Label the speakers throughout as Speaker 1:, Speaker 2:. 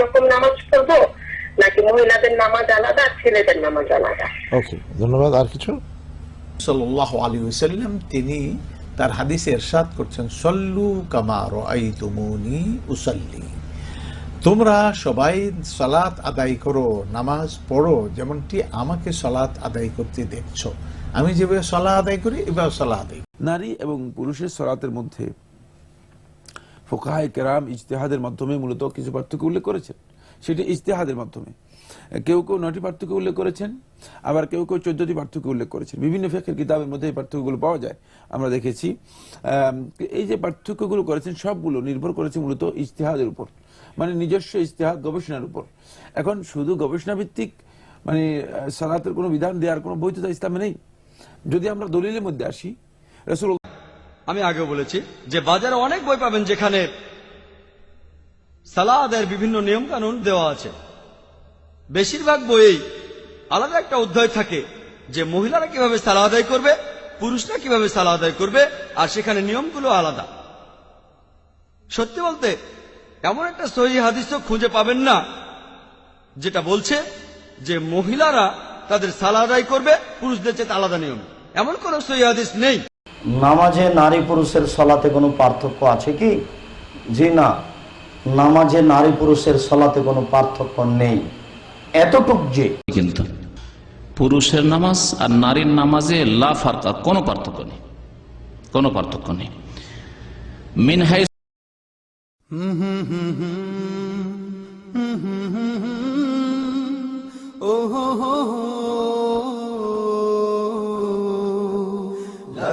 Speaker 1: রকম নামাজ পড়ব? নাকি মহিলাদের নামাজ আলাদা আর ছেলেদের নামাজ আলাদা?
Speaker 2: ওকে ধন্যবাদ। আর কিছু?
Speaker 3: সাল্লাহ আলী ওসাল্লাম তিনি তার হাদিসে এরশাদ করছেন সল্লু কামার আই তুমুনি উসাল্লি। তোমরা সবাই সালাত আদায় করো নামাজ পড়ো যেমনটি আমাকে সালাত আদায় করতে দেখছ। আমি যেভাবে সলা আদায় করি এভাবে সলা আদায়
Speaker 4: নারী এবং পুরুষের সলাতের মধ্যে ফোকাহায় কেরাম ইজতেহাদের মাধ্যমে মূলত কিছু পার্থক্য উল্লেখ করেছেন। সেটি ইজতেহাদের মাধ্যমে। কেউ কেউ নটি পার্থক্য উল্লেখ করেছেন, আবার কেউ কেউ চোদ্দটি পার্থক্য উল্লেখ করেছেন। বিভিন্ন ফেকের কিতাবের মধ্যে এই পার্থক্যগুলো পাওয়া যায়। আমরা দেখেছি এই যে পার্থক্যগুলো করেছেন, সবগুলো নির্ভর করেছে মূলত ইজতেহাদের উপর মানে নিজস্ব ইজতেহাদ গবেষণার উপর। এখন শুধু গবেষণা ভিত্তিক মানে সালাতের কোনো বিধান দেওয়ার কোনো বৈধতা ইসলামে নেই। যদি আমরা দলিলের মধ্যে আসি রসুল
Speaker 5: আমি আগে বলেছি যে বাজারে অনেক বই পাবেন যেখানে সালা আদায়ের বিভিন্ন নিয়ম কানুন দেওয়া আছে। বেশিরভাগ বইয়েই আলাদা একটা অধ্যায় থাকে যে মহিলারা কীভাবে সালা আদায় করবে, পুরুষরা কীভাবে সালা আদায় করবে, আর সেখানে নিয়মগুলো আলাদা। সত্যি বলতে, এমন একটা সহি হাদিসও খুঁজে পাবেন না, যেটা বলছে যে মহিলারা তাদের সালা আদায় করবে, পুরুষদের চেয়ে আলাদা নিয়ম। এমন কোন সহি হাদিস নেই।
Speaker 6: নামাজে নারী পুরুষের সলাতে কোনো পার্থক্য আছে কি জি না নামাজে নারী পুরুষের সলাতে কোনো পার্থক্য নেই এতটুক যে
Speaker 7: কিন্তু পুরুষের নামাজ আর নারীর নামাজে লা ফারকা কোনো পার্থক্য নেই কোনো পার্থক্য নেই মিনহাই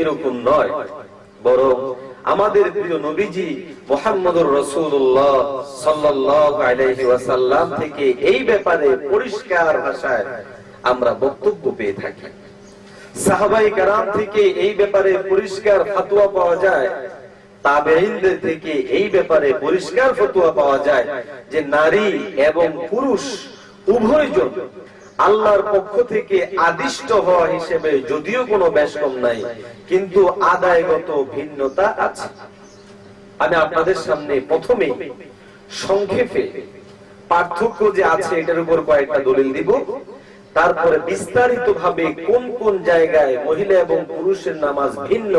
Speaker 8: এরকম নয়, বরং আমাদের প্রিয় নবীজি রসুল্লাহ থেকে এই ব্যাপারে পরিষ্কার ভাষায় আমরা বক্তব্য পেয়ে থাকি। কারাম থেকে এই ব্যাপারে পরিষ্কার ফাতুয়া পাওয়া যায় থেকে এই ব্যাপারে পরিষ্কার ফতুয়া পাওয়া যায় যে নারী এবং পুরুষ উভয় উভয়জন আল্লাহর পক্ষ থেকে আদিষ্ট হওয়া হিসেবে যদিও কোনো ব্যসকম নাই, কিন্তু আদায়গত ভিন্নতা আছে। আমি আপনাদের সামনে প্রথমে সংক্ষেপে পার্থক্য যে আছে এটার উপর কয়েকটা দলিল দিব। তারপরে বিস্তারিত ভাবে কোন কোন জায়গায় মহিলা এবং পুরুষের নামাজ ভিন্ন,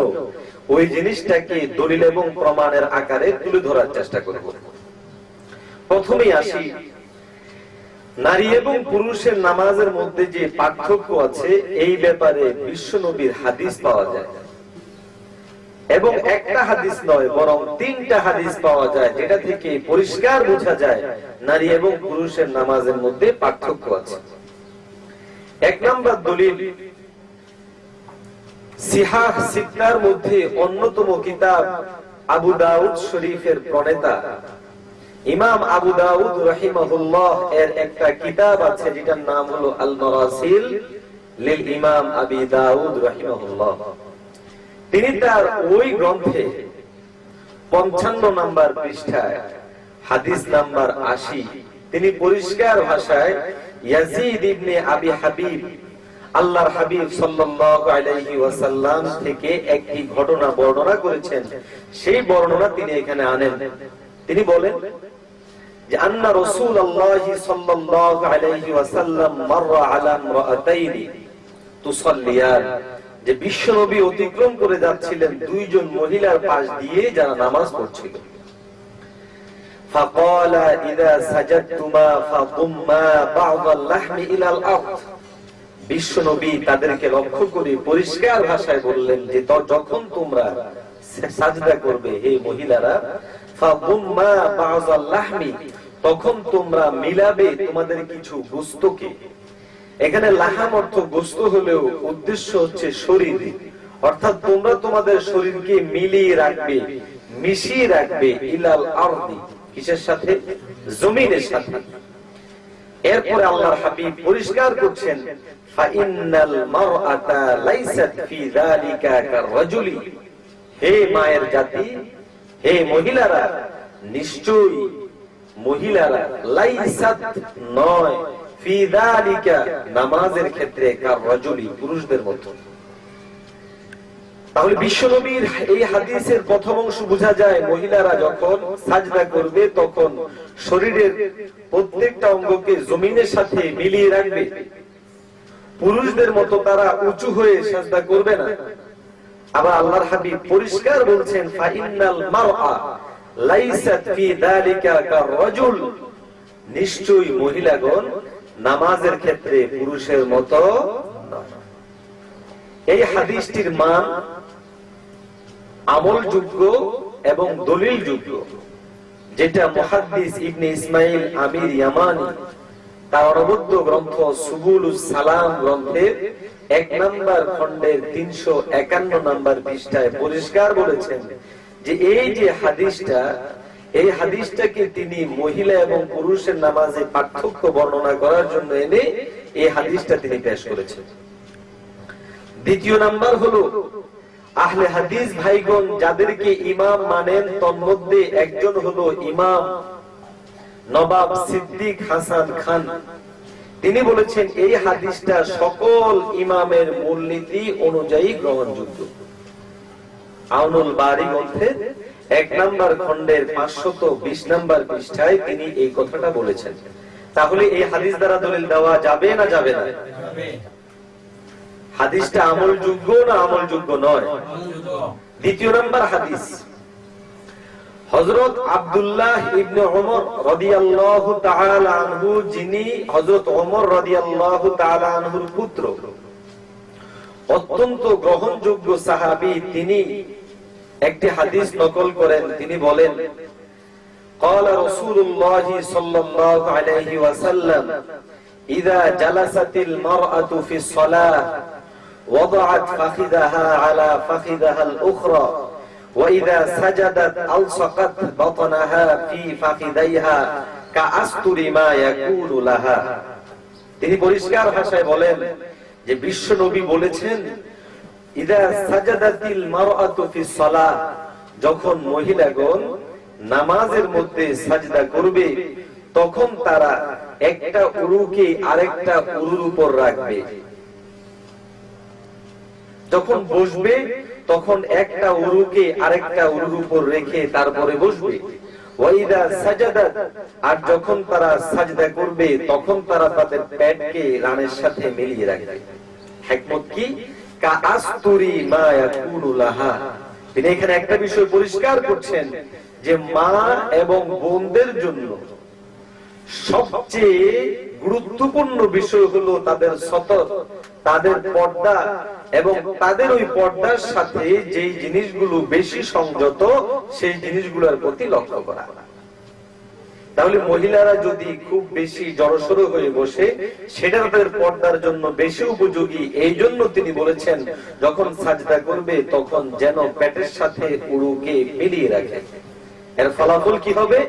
Speaker 8: ওই জিনিসটাকে দলিল এবং প্রমাণের আকারে তুলে ধরার চেষ্টা করব। প্রথমেই আসি নারী এবং পুরুষের নামাজের মধ্যে যে পার্থক্য আছে, এই ব্যাপারে বিশ্ব নবীর হাদিস পাওয়া যায়। এবং একটা হাদিস নয়, বরং তিনটা হাদিস পাওয়া যায়, যেটা থেকে পরিষ্কার বোঝা যায় নারী এবং পুরুষের নামাজের মধ্যে পার্থক্য আছে। এক নম্বর দলিল, সিহাহ সিদ্ধার মধ্যে অন্যতম কিতাব আবু দাউদ শরীফের প্রণেতা। ইমাম আবু দাউদ রহিমাহুল্লাহ এর একটা কিতাব আছে, যেটার নাম হলো আল মারাসিল লিল ইমাম আবি দাউদ রহিমাহুল্লাহ। তিনি তার ওই গ্রন্থে পঞ্চান্ন নাম্বার পৃষ্ঠায় হাদিস নাম্বার আশি, তিনি পরিষ্কার ভাষায় ইয়াজিদ ইবনে আবি হাবিব, আল্লাহর হাবিব সাল্লাল্লাহু আলাইহি ওয়াসাল্লাম থেকে একটি ঘটনা বর্ণনা করেছেন। সেই বর্ণনা তিনি এখানে আনেন। তিনি বলেন যে আন্না রাসূলুল্লাহ সাল্লাল্লাহু আলাইহি ওয়াসাল্লাম মাররা আলা ইমরাতাইনি তুসাল্লিয়ান যে বিশ্বনবী অতিক্রম করে যাচ্ছিলেন দুইজন মহিলার পাশ দিয়ে যারা নামাজ পড়ছিল فقال إذا سجدتما فضما بعض اللحم إلى الأرض বিশ্বনবী তাদেরকে লক্ষ্য করে পরিষ্কার ভাষায় বললেন যে তো যখন তোমরা সাজদা করবে হে মহিলারা ফাদুম্মা বাযাল লাহমি তখন তোমরা মিলাবে তোমাদের কিছু গোস্তকে। এখানে লাহাম অর্থ গোস্ত হলেও উদ্দেশ্য হচ্ছে শরীর। অর্থাৎ তোমরা তোমাদের শরীরকে মিলিয়ে রাখবে, মিশিয়ে রাখবে ইলাল আরদি, কিসের সাথে? জমিনের সাথে। এরপরে আল্লাহর হাবিব পরিষ্কার করছেন ফাইন্নাল মারআতা লাইসাত ফি যালিকা কাররাজুলি হে মায়ের জাতি হে মহিলারা, নিশ্চয়ই মহিলারা, লাইসাত নয়, ফি যালিকা নামাজের ক্ষেত্রে কাররাজুলি পুরুষদের মতো তাহলে বিশ্বনবীর এই হাদিসের প্রথম অংশ বোঝা যায়, মহিলারা যখন সাজদা করবে, তখন শরীরের প্রত্যেকটা অঙ্গকে জমিনের সাথে মিলিয়ে রাখবে। পুরুষদের মতো তারা উঁচু হয়ে সাজদা করবে না। আবার আল্লাহর হাবিব পরিষ্কার বলছেন, ফাইনাল মারআ লাইসাত ফি যালিকা কাররাজুল। নিশ্চয়ই মহিলাগণ নামাজের ক্ষেত্রে পুরুষের মতো এই হাদিসটির মান আমলযোগ্য এবং দলিলযোগ্য, যেটা মুহাদ্দিস ইবনে ইসমাইল আমির ইয়ামানি গ্রন্থ সুবুল সালাম গ্রন্থের এক নম্বর খণ্ডের তিনশো একান্ন নম্বর পৃষ্ঠায় পরিষ্কার বলেছেন যে এই যে হাদিসটা, এই হাদিসটাকে তিনি মহিলা এবং পুরুষের নামাজে পার্থক্য বর্ণনা করার জন্য এনে এই হাদিসটা তিনি পেশ করেছেন। দ্বিতীয় নাম্বার হলো, আহলে হাদিস ভাইগণ যাদেরকে ইমাম মানেন, তন্মধ্যে একজন হলো ইমাম নবাব সিদ্দিক হাসান খান। তিনি বলেছেন এই হাদিসটা সকল ইমামের মূলনীতি অনুযায়ী গ্রহণযোগ্য। আউনুল বারি গ্রন্থের এক নাম্বার খণ্ডের পাঁচশত বিশ নাম্বার পৃষ্ঠায় তিনি এই কথাটা বলেছেন। তাহলে এই হাদিস দ্বারা দলিল দেওয়া যাবে না যাবে না? হাদিসটা আমল আমলযোগ্য না আমল আমলযোগ্য নয়? দ্বিতীয় নাম্বার হাদিস। হযরত আব্দুল্লাহ ইবনে ওমর রাদিয়াল্লাহু তাআলা আনহু যিনি হযরত ওমর রাদিয়াল্লাহু তাআলা আনহুর পুত্র অত্যন্ত গ্রহণযোগ্য সাহাবী তিনি একটি হাদিস নকল করেন তিনি বলেন قال رسول الله صلى الله عليه وسلم إذا جلست المرأة في الصلاة وضعت فخذها على فخذها الأخرى وإذا سجدت ألصقت بطنها في فخذيها كأستر ما يكون لها তিনি পরিষ্কার ভাষায় বলেন যে বিশ্ব নবী বলেছেন ইদা সাজাদাতিল মারআতু ফি সালাহ যখন মহিলাগণ নামাজের মধ্যে সাজদা করবে তখন তারা একটা উরুকে আরেকটা উরুর উপর রাখবে যখন বসবে, তখন একটা উরুকে আরেকটা উরুর উপর রেখে তারপরে বসবে। আর যখন তারা সাজদা করবে, তখন তারা তাদের পেটকে রানের সাথে মিলিয়ে রাখবে। হিকমত কি? তিনি এখানে একটা বিষয় পরিষ্কার করছেন, যে মা এবং বোনদের জন্য সবচেয়ে গুরুত্বপূর্ণ বিষয় হলো তাদের সতর তাদের পর্দা এবং তাদের ওই পর্দার সাথে যে জিনিসগুলো বেশি সংযত, সেই জিনিসগুলোর প্রতি লক্ষ্য করা। তাহলে মহিলারা যদি খুব বেশি জড়সড় হয়ে বসে, সেটা তাদের পর্দার জন্য বেশি উপযোগী। এই জন্য তিনি বলেছেন, যখন সাজদা করবে, তখন যেন পেটের সাথে উড়ুকে মিলিয়ে রাখে। এর ফলাফল কি হবে?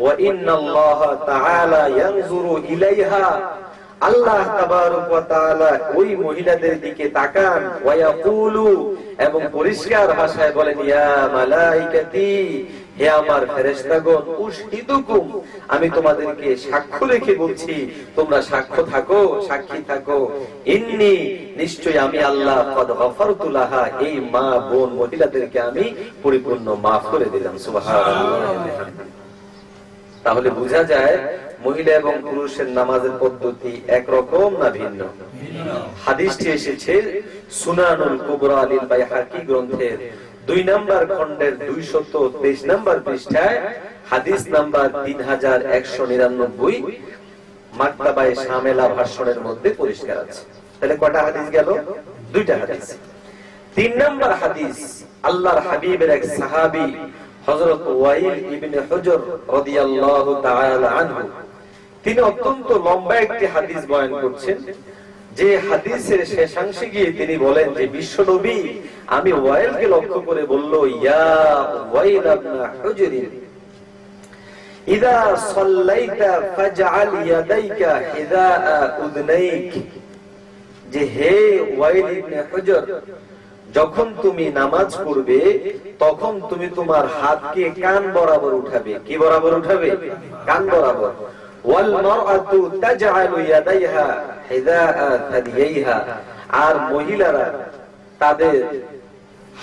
Speaker 8: ওয়া ইন্নাল্লাহা তাআলা ইয়ানজুরু ইলাইহা আল্লাহ ওই মহিলাদের দিকে তাকান এবং পরিষ্কার ভাষায় বলেন হে আমার ফেরেশতাগণ, উশহিদুকুম, আমি তোমাদেরকে সাক্ষ্য রেখে বলছি, তোমরা সাক্ষ্য থাকো, সাক্ষী থাকো। ইন্নি নিশ্চয় আমি আল্লাহ, কদ গফারতু এই মা বোন মহিলাদেরকে আমি পরিপূর্ণ মাফ করে দিলাম, সুবহানাল্লাহ। তাহলে বোঝা যায় মহিলা এবং পুরুষের নামাজের পদ্ধতি একরকম না ভিন্ন? হাদিসটি এসেছে সুনানুল কুবরা আলিল বাইহাকি গ্রন্থের দুই নাম্বার খণ্ডের দুইশত তেইশ নাম্বার পৃষ্ঠায় হাদিস নাম্বার তিন হাজার একশো নিরানব্বই মাক্তাবায় সামেলা ভাষণের মধ্যে পরিষ্কার আছে। তাহলে কটা হাদিস গেল? দুইটা হাদিস। তিন নাম্বার হাদিস আল্লাহর হাবিবের এক সাহাবী হযরত ওয়াইল ইবনে হুজর রাদিয়াল্লাহু তাআলা আনহু। তিনি অত্যন্ত লম্বা একটি হাদিস বয়ান করছেন, যে হাদিসের শেষাংশে গিয়ে তিনি বলেন যে বিশ্ব নবী আমি ওয়াইলকে লক্ষ্য করে বলল, ইয়া ওয়াইল ইবনে হুজরিন ইদা সাল্লাইতা ফাজআল ইয়াদাইকা হিদাআ উদনাইক। যে, হে ওয়াইল ইবনে হুজর যখন তুমি নামাজ পড়বে, তখন তুমি তোমার হাতকে কান বরাবর উঠাবে। কি বরাবর উঠাবে? কান বরাবর। আর মহিলারা তাদের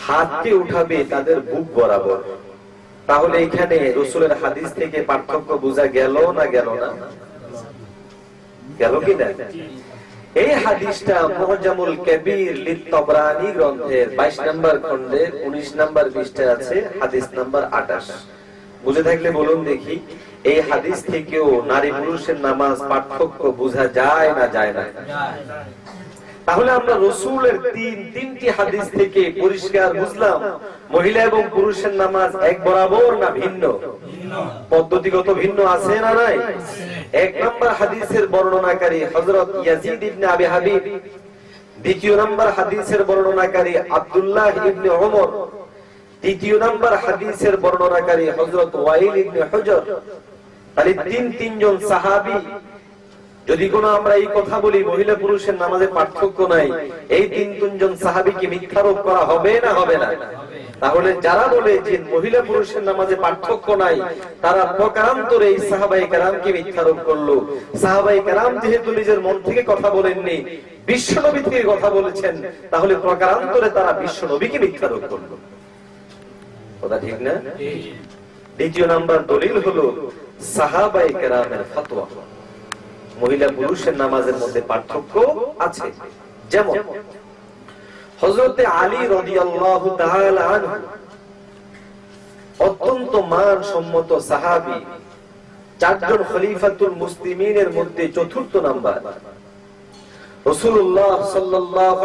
Speaker 8: হাতকে উঠাবে তাদের বুক বরাবর। তাহলে এখানে রসুলের হাদিস থেকে পার্থক্য বোঝা গেল না গেল না? গেল কি না? এই হাদিসটা মুহজামুল কবির লিত-তবরানি গ্রন্থের 22 নম্বর খণ্ডের 19 নম্বর পৃষ্ঠায় আছে হাদিস নাম্বার 28 বুঝে থাকলে বলুন দেখি এই হাদিস থেকেও নারী পুরুষের নামাজ পার্থক্য বোঝা যায় না যায় না? তাহলে আমরা রসুলের তিন তিনটি হাদিস থেকে পরিষ্কার বুঝলাম মহিলা এবং পুরুষের নামাজ এক বরাবর না ভিন্ন। পদ্ধতিগত ভিন্ন আছে না নাই? এক নম্বর হাদিসের বর্ণনাকারী হযরত ইয়াজিদ ইবনে আবি হাবিব, দ্বিতীয় নম্বর হাদিসের বর্ণনাকারী আব্দুল্লাহ ইবনে ওমর তৃতীয় নম্বর হাদিসের বর্ণনাকারী হযরত ওয়াইল ইবনে হুজর, তাহলে তিন তিনজন সাহাবী। যদি কোনো আমরা এই কথা বলি, মহিলা পুরুষের নামাজে পার্থক্য নাই। এই তিন তিনজন সাহাবিকে মিথ্যারোপ করা হবে না হবে না? তাহলে যারা বলে যে মহিলা পুরুষের নামাজে পার্থক্য নাই তারা প্রকারান্তরে এই সাহাবাই কারামকে মিথ্যারোপ করল। সাহাবাই কারাম যেহেতু নিজের মন থেকে কথা বলেননি বিশ্বনবী থেকে কথা বলেছেন তাহলে প্রকারান্তরে তারা বিশ্বনবীকে মিথ্যারোপ করল। কথা ঠিক না? দ্বিতীয় নাম্বার দলিল হলো সাহাবাই কেরামের ফতোয়া। মহিলা পুরুষের নামাজের মধ্যে পার্থক্য আছে। যেমন হজরতে আলী অত্যন্ত মান সম্মত চারজন খলিফাতুল মুসলিমিনের মধ্যে চতুর্থ নাম্বার।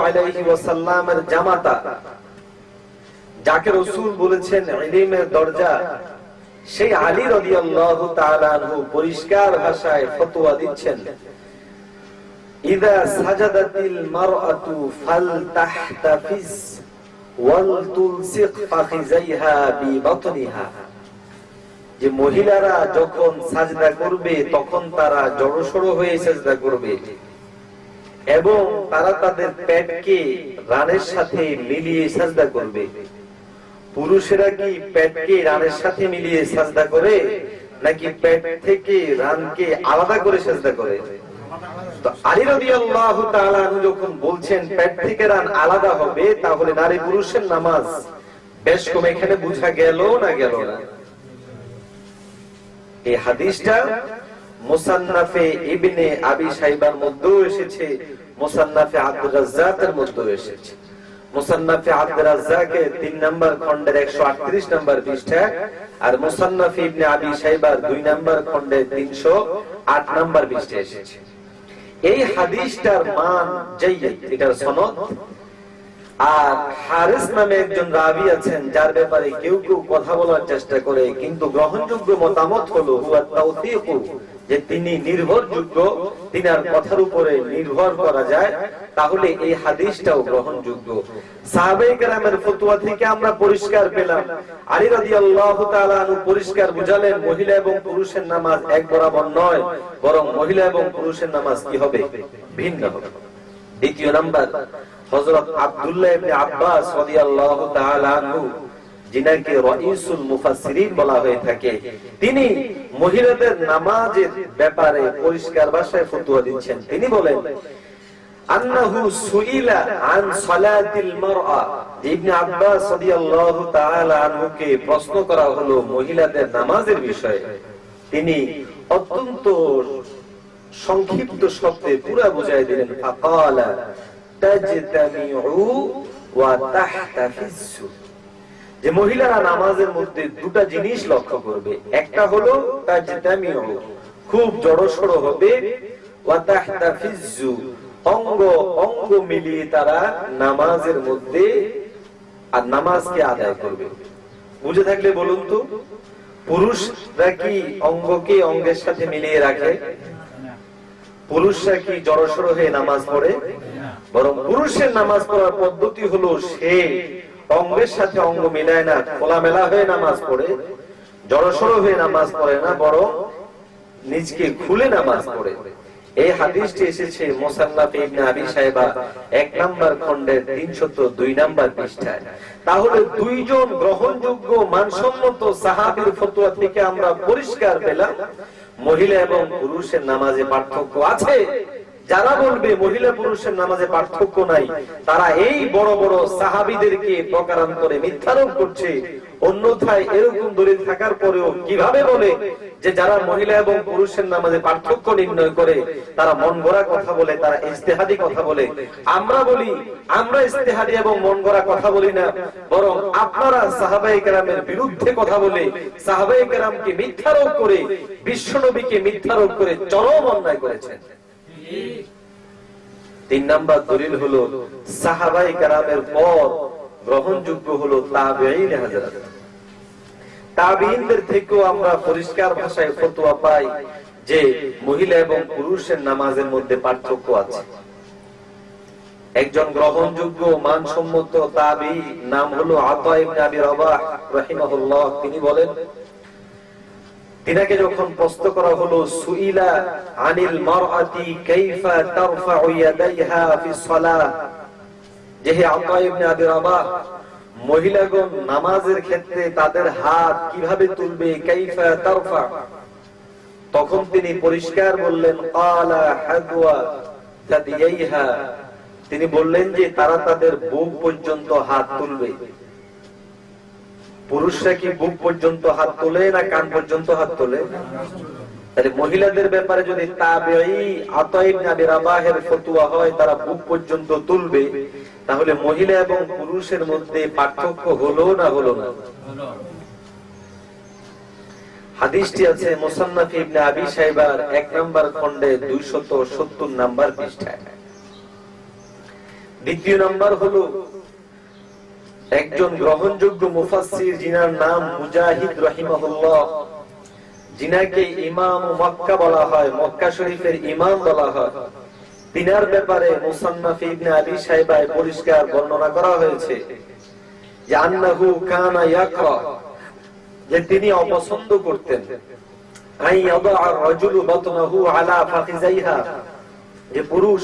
Speaker 8: আলাইহি ওয়াসাল্লামের জামাতা, যাকে রসুল বলেছেন দরজা, সেই আলী রাদিয়াল্লাহু পরিষ্কার ভাষায় ফতোয়া দিচ্ছেন। সাজাদাতিল মারআতু ফালতাহতাফিজ ওয়াল তুলসিক ফাখিজাইহা বিবাতনিহা। যে মহিলারা যখন সাজদা করবে, তখন তারা জড়সড় হয়ে সাজদা করবে। এবং তারা তাদের পেটকে রানের সাথে মিলিয়ে সাজদা করবে। পুরুষেরা কি পেটকে রানের সাথে মিলিয়ে সাজদা করে, নাকি পেট থেকে রানকে আলাদা করে সাজদা করে? আলী রাদিয়াল্লাহু তাআলা যখন বলছেন, পেট থেকে রান আলাদা হবে, তাহলে নারী পুরুষের নামাজ বেশ কম, এখানে বোঝা গেল না গেল না? এই হাদিসটা মুসান্নাফে ইবনে আবি সাইবার মধ্যেও এসেছে, মুসান্নাফে আব্দুর রাজ্জাকের মধ্যেও এসেছে। মুসান্নাফে আব্দুর রাজ্জাকের 3 নম্বর খণ্ডের 138 নম্বর পৃষ্ঠা আর মুসান্নাফে ইবনে আবি সাইবার 2 নম্বর খণ্ডের 308 নম্বর পৃষ্ঠায় এসেছে। এই হাদিসটার মান জাইয়্যিদ, এটার সনদ। আর হারিস নামে একজন রাবি আছেন, যার ব্যাপারে কেউ কেউ কথা বলার চেষ্টা করে, কিন্তু গ্রহণযোগ্য মতামত হলো, হুয়া তাওসীকু যে তিনি নির্ভরযোগ্য, তিনার কথার উপরে নির্ভর করা যায়, তাহলে এই হাদিসটাও গ্রহণযোগ্য। এক বরাবর নয়, বরং মহিলা এবং পুরুষের নামাজ কি হবে? ভিন্ন দ্বিতীয় আব্দুল্লাহ আব্বাস যিনাকে রাইসুল মুফাসসিরিন বলা হয়ে থাকে, তিনি মহিলাদের নামাজের ব্যাপারে পরিষ্কার ভাষায় ফতোয়া দিচ্ছেন। তিনি বলেন, আন্নাহু সুইলা আন সালাতিল মারআ। ইবনে আব্বাস রাদিয়াল্লাহু তাআলা আনহুকে প্রশ্ন করা হলো মহিলাদের নামাজের বিষয়ে। তিনি অত্যন্ত সংক্ষিপ্ত শব্দে পুরা বুঝাই দিলেন, ফাকালা তাজতামিউ ওয়া তাহতাফিসু যে মহিলারা নামাজের মধ্যে দুটা জিনিস লক্ষ্য করবে। একটা হলো তার তাজতামিউ খুব জড়সড় হবে। অঙ্গ অঙ্গ মিলিয়ে তারা নামাজের মধ্যে আর নামাজকে আদায় করবে। বুঝে থাকলে বলুন তো, পুরুষরা কি অঙ্গকে অঙ্গের সাথে মিলিয়ে রাখে? পুরুষরা কি জড়সড় হয়ে নামাজ পড়ে? বরং পুরুষের নামাজ পড়ার পদ্ধতি হলো সে অঙ্গের সাথে অঙ্গ মিলায় না, খোলামেলা হয়ে নামাজ পড়ে, জড়সড় হয়ে নামাজ পড়ে না বড় নিজকে খুলে নামাজ পড়ে। এই হাদিসটি এসেছে মোসান্নাফ ইবনে আবি সাহেবা এক নাম্বার খণ্ডের 302 নাম্বার পৃষ্ঠায়। তাহলে দুইজন গ্রহণযোগ্য, মানসম্মত সাহাবীর ফতোয়া থেকে আমরা পরিষ্কার পেলাম, মহিলা এবং পুরুষের নামাজে পার্থক্য আছে। যারা বলবে মহিলা পুরুষের নামাজে পার্থক্য নাই, তারা এই বড় বড় সাহাবিদেরকে প্রকারান্তরে মিথ্যারোপ করছে। অন্যথায় এরকম দলিল থাকার পরেও কীভাবে বলে যে যারা মহিলা এবং পুরুষের নামাজে পার্থক্য নির্ণয় করে, তারা মন কথা বলে, তারা ইস্তেহাদি কথা বলে? আমরা বলি, আমরা ইস্তেহাদি এবং মন কথা বলি না, বরং আপনারা সাহাবাই কেরামের বিরুদ্ধে কথা বলে সাহাবাই কেরামকে মিথ্যারোপ করে, বিশ্বনবীকে মিথ্যারোপ করে চরম অন্যায় করেছেন। তিন নাম্বার দলিল হলো, সাহাবাই কারামের পর গ্রহণযোগ্য হলো তাবেঈন হাজরাত। তাবেঈনদের থেকেও আমরা পরিষ্কার ভাষায় ফতোয়া পাই যে মহিলা এবং পুরুষের নামাজের মধ্যে পার্থক্য আছে। একজন গ্রহণযোগ্য, মানসম্মত তাবি নাম হলো আতা ইবনে আবি রাবাহ, রাহিমাহুল্লাহ। তিনি বলেন তিনাকে যখন প্রশ্ন করা হলো, সুইলা আনিল মারআতি কাইফা ইয়াদাইহা ফি সালাহ ইবনে আবি রাবাহ, মহিলাগণ নামাজের ক্ষেত্রে তাদের হাত কীভাবে তুলবে? কাইফা তারফা? তখন তিনি পরিষ্কার বললেন হাদওয়া তিনি বললেন যে তারা তাদের বুক পর্যন্ত হাত তুলবে। পুরুষরা কি বুক পর্যন্ত হাত তোলে না কান পর্যন্ত হাত তোলে? তাহলে মহিলাদের ব্যাপারে যদি রাবাহের ফতোয়া হয়, তারা বুক পর্যন্ত তুলবে, তাহলে মহিলা এবং পুরুষের মধ্যে পার্থক্য হলো না হলো না? হাদিসটি আছে মুসান্নাফ ইবনে আবি সাইবার এক নাম্বার খণ্ডে 270 নাম্বার পৃষ্ঠায়। দ্বিতীয় নাম্বার হলো একজন গ্রহণযোগ্য মুফাসসির, যিনার নাম মুজাহিদ রাহিমাহুল্লাহ। যিনাকে ইমাম মক্কা বলা হয়, মক্কা শরীফের ইমাম বলা হয়। তিনার ব্যাপারে ইবনে আবি সাইবায় পরিষ্কার বর্ণনা করা হয়েছে যে কানা ইয়াকরা, যে তিনি অপছন্দ করতেন। আই ইয়াদা আর-রাজুলু বাতনাহু আলা ফাখিজাইহা, যে পুরুষ,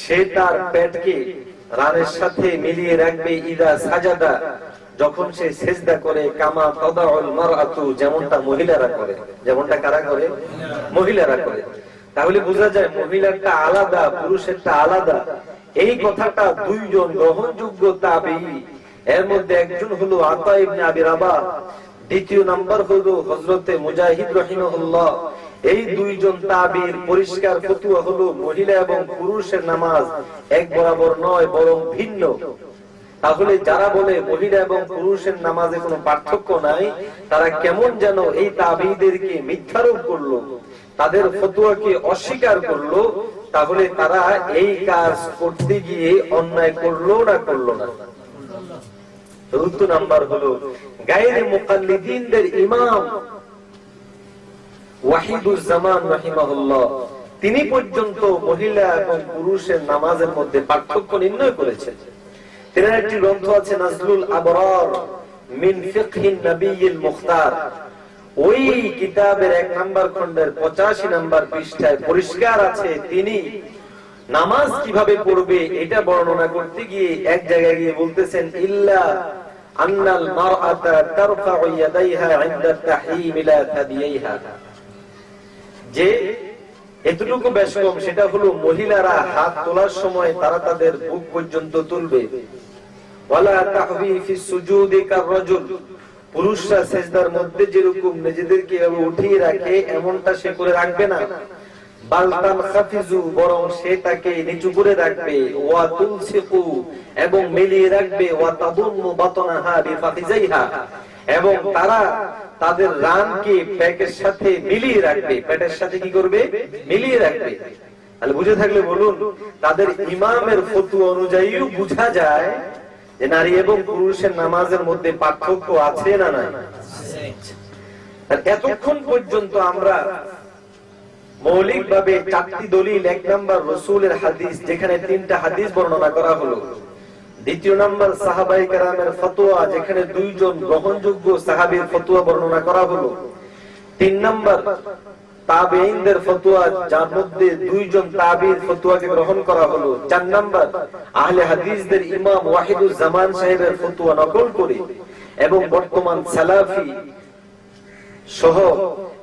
Speaker 8: সে তার পেটকে রানের সাথে মিলিয়ে রাখবে ইদা সাজাদা, যখন সে সেজদা করে, কামা তাদাউল মারআতু, যেমনটা মহিলারা করে। যেমনটা কারা করে? মহিলারা করে। তাহলে বোঝা যায় মহিলারটা আলাদা, পুরুষেরটা আলাদা। এই কথাটা দুইজন গ্রহণযোগ্য তাবেঈ এর মধ্যে একজন হলো আতা ইবনে আবি রাবাহ, দ্বিতীয় নাম্বার হলো হযরতে মুজাহিদ রাহিমাহুল্লাহ। এই দুইজন তাবির পরিষ্কার ফতুয়া হলো মহিলা এবং পুরুষের নামাজ। এক বরাবর নয়, বরং ভিন্ন। তাহলে যারা বলে মহিলা এবং পুরুষের নামাজে কোনো পার্থক্য নাই, তারা কেমন যেন এই তাবিদেরকে মিথ্যারোপ করল, তাদের ফতুয়াকে অস্বীকার করল, তাহলে তারা এই কাজ করতে গিয়ে অন্যায় করল না করল না। চতুর্থ নাম্বার হলো, গায়ের মুকাল্লিদিনদের ইমাম তিনি পর্যন্ত মহিলা এবং পুরুষের নামাজের মধ্যে পার্থক্য নির্ণয় করেছেন। তেনার একটি গ্রন্থ আছে নাজলুল আবরার ওই কিতাবের এক নাম্বার খণ্ডের পঁচাশি নাম্বার পৃষ্ঠায় পরিষ্কার আছে, তিনি নামাজ কীভাবে পড়বে এটা বর্ণনা করতে গিয়ে এক জায়গায় গিয়ে বলতেছেন, ইল্লা আন্নাল মারআতা তারফাউ ইয়াদাইহা ইনদা তাদিয়াইহা যে এতটুকু বেশ কম সেটা হলো মহিলারা হাত তোলার সময় তারা তাদের বুক পর্যন্ত তুলবে। তাহবি পুরুষরা সেজদার মধ্যে যেরকম নিজেদেরকে উঠিয়ে রাখে, এমনটা সে করে রাখবে না। বালতান খাফিজু বরং সে তাকে নিচু করে রাখবে ওয়া তুলসিকু এবং মিলিয়ে রাখবে ওয়া তাদুম্মু বাতনাহা এবং তারা তাদের রানকে পেটের সাথে মিলিয়ে রাখবে। পেটের সাথে কি করবে? মিলিয়ে রাখবে। তাহলে বুঝে থাকলে বলুন তাদের ইমামের ফতু অনুযায়ীও বোঝা যায় যে নারী এবং পুরুষের নামাজের মধ্যে পার্থক্য আছে না নাই। এতক্ষণ পর্যন্ত আমরা মৌলিক ভাবে চারটি দলিল, এক নম্বর রসুলের হাদিস, যেখানে তিনটা হাদিস বর্ণনা করা হলো। দ্বিতীয় নাম্বার সাহাবাই কেরামের ফতোয়া, যেখানে দুইজন গ্রহণযোগ্য সাহাবীর ফতোয়া বর্ণনা করা হলো। তিন নাম্বার তাবেইনদের ফতোয়া, যার মধ্যে দুইজন তাবির ফতোয়াকে গ্রহণ করা হলো। চার নাম্বার আহলে হাদিসদের ইমাম ওয়াহিদুজ জামান সাহেবের ফতোয়া নকল করে এবং বর্তমান সালাফি সহ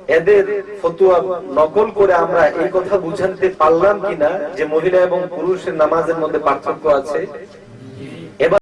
Speaker 8: এদের ফতুয়া নকল করে আমরা এই কথা বুঝাতে পারলাম কিনা যে মহিলা এবং পুরুষের নামাজের মধ্যে পার্থক্য আছে?